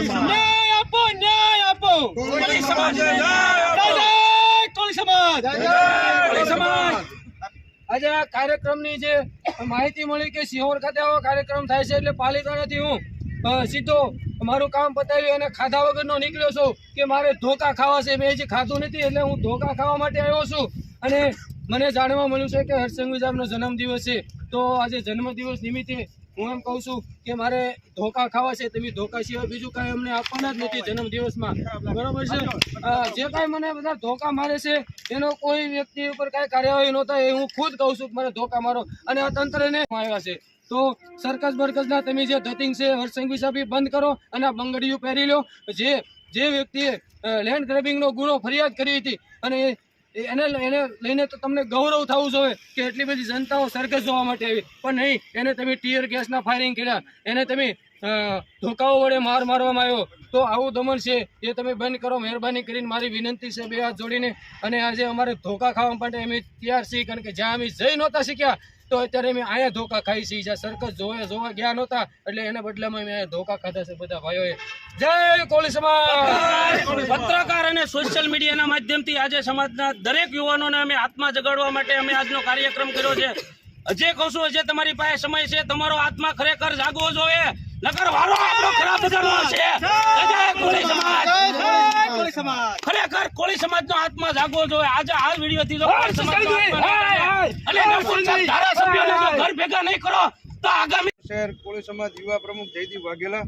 ન્યાય આપો ન્યાય આપો. કોળી સમાજે. ન્યાય આપો. જય જય કોળી સમાજ. કોળી સમાજ. આજે આ કાર્યક્રમની જે માહિતી મળી કે સિહોર ખાતે આવો કાર્યક્રમ થાય છે એટલે પાલિતાણાથી હું સીધો મારું કામ પતાવી અને ખાધા વગરનો નીકળ્યો છું કે મારે ધોકા ખાવા છે મેં જે ખાધું નથી એટલે હું ધોકા ખાવા માટે આવ્યો છું. અને મને જાણવા મળ્યું છે કે હર્ષંઘવી સાહેબનો જન્મદિવસ છે. તો આજે જન્મદિવસ નિમિત્તે હું એમ કહું છું કે મારે ધોકા ખાવા છે તમે ધોકા સિવાય બીજું કાંઈ અમને આપવાના જ નથી જન્મદિવસમાં. બરોબર છે? જે કાંઈ મને બધા ધોકા મારે છે એનો કોઈ વ્યક્તિ ઉપર કાંઈ કાર્યવાહી નહોતા એ હું ખુદ કહું છું કે મને ધોકા મારો. અને આ તંત્રને આવ્યા છે. તો સરકસ બરકસના તમે જે ધતિંગ છે હર્ષંઘવી સાહેબ બંધ કરો અને આ બંગડીયું પહેરી લો. જે જે વ્યક્તિએ લેન્ડ ગ્રેબિંગનો ગુનો ફરિયાદ કરી હતી અને એને એને લઈને તો તમને ગૌરવ થવું જોઈએ કે એટલી બધી જનતાઓ સરકસ જોવા માટે આવી. પણ નહીં, એને તમે ટીયર ગેસના ફાયરિંગ કર્યા, એને તમે ધોકાઓ વડે માર મારવામાં આવ્યો, તો આવું દમન છે, એ તમે બંધ કરો, મહેરબાની કરીને મારી વિનંતી છે બે હાથ જોડીને. અને આજે અમારે ધોકા ખાવા માટે અમે તૈયાર છીએ, કારણ કે જ્યાં અમે જઈ નહોતા શીખ્યા તો અત્યારે મેં અહીંયા ધોકા ખાઈ જ્યાં સરકસ જોવા જોવા ગયા નહોતા, એટલે એના બદલામાં મેં ધોકા ખાધા છે બધા ભાઈઓએ. પત્રકાર અને સોશિયલ મીડિયાના માધ્યમથી આજે સમાજના દરેક યુવાનોને અમે આત્મા જગાડવા માટે અમે આજનો કાર્યક્રમ કર્યો છે. હજે કહું છું હજે તમારી પાસે સમય છે, તમારો આત્મા ખરેખર જાગવો જોઈએ. નકર વારો આપણો ખરાબ છે. જય કોળી સમાજ! સમાજ. ખરેખર કોળી સમાજનો આત્મા જાગવો જોઈએ. આજે આ વીડિયો થી ના ઘર ભેગા નહીં કરો તો આગામી શહેર કોળી સમાજ યુવા પ્રમુખ જયદીપ વાઘેલા.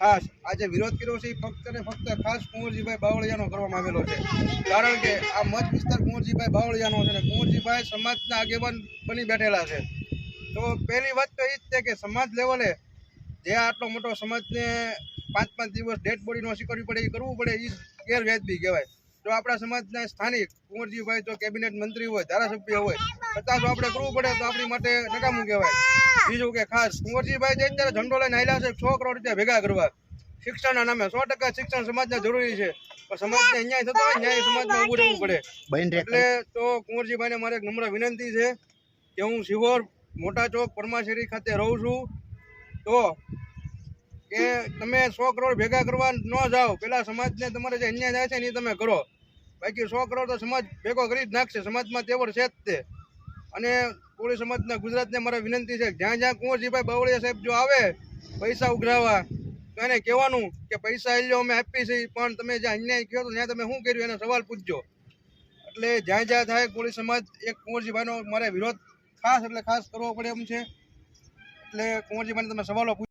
ખાસ આજે વિરોધ કર્યો છે એ ફક્ત ને ફક્ત ખાસ કુંવરજીભાઈ બાવળિયાનો કરવામાં આવેલો છે. કારણ કે આ મત વિસ્તાર કુંવરજીભાઈ બાવળિયાનો છે ને કુંવરજીભાઈ સમાજના આગેવાન બની બેઠેલા છે. તો પહેલી વાત તો એ જ છે કે સમાજ લેવલે જે આટલો મોટો સમાજને પાંચ પાંચ દિવસ ડેડ બોડીનો કરવી પડે એ કરવું પડે એ ગેરવ્યાજબી કહેવાય. જો આપણા સમાજના સ્થાનિક કુંવરજીભાઈ જો કેબિનેટ મંત્રી હોય ધારાસભ્ય હોય છતાં જો આપણે કરવું પડે તો આપણી માટે નકામું કહેવાય. બીજું કે ખાસ કુંવરજીભાઈ જે અત્યારે ઝંડો લઈને આવેલા છે છ કરોડ રૂપિયા ભેગા કરવા. શિક્ષણના નામે સો ટકા શિક્ષણ સમાજને જરૂરી છે. પણ સમાજને અન્યાય થતો હોય ન્યાય સમાજમાં ઊભું રહેવું પડે. એટલે તો કુંવરજીભાઈને મારે એક નમ્ર વિનંતી છે કે હું સિહોર મોટા ચોક પરમાશેરી ખાતે રહું છું. તો કે તમે સો કરોડ ભેગા કરવા ન જાઓ. પેલા સમાજને તમારે જે અન્યાય થાય છે એ તમે કરો. બાકી સો કરોડ તો સમાજ ભેગો કરી જ નાખશે. સમાજમાં તેવડ છે જ તે. અને કોળી સમાજના ગુજરાતને મારે વિનંતી છે, જ્યાં જ્યાં કુંવરજીભાઈ બાવળિયા સાહેબ જો આવે, પૈસા ઉઘરાવા, તો એને કહેવાનું કે પૈસા એ અમે આપી છીએ પણ તમે જ્યાં અન્યાય કહો તો ત્યાં તમે શું કર્યું? એનો સવાલ પૂછજો. એટલે જ્યાં જ્યાં થાય કોળી સમાજ, એક કુંવરજીભાઈનો મારે વિરોધ ખાસ એટલે ખાસ કરવો પડે એમ છે. એટલે કુંવરજીભાઈને તમે સવાલો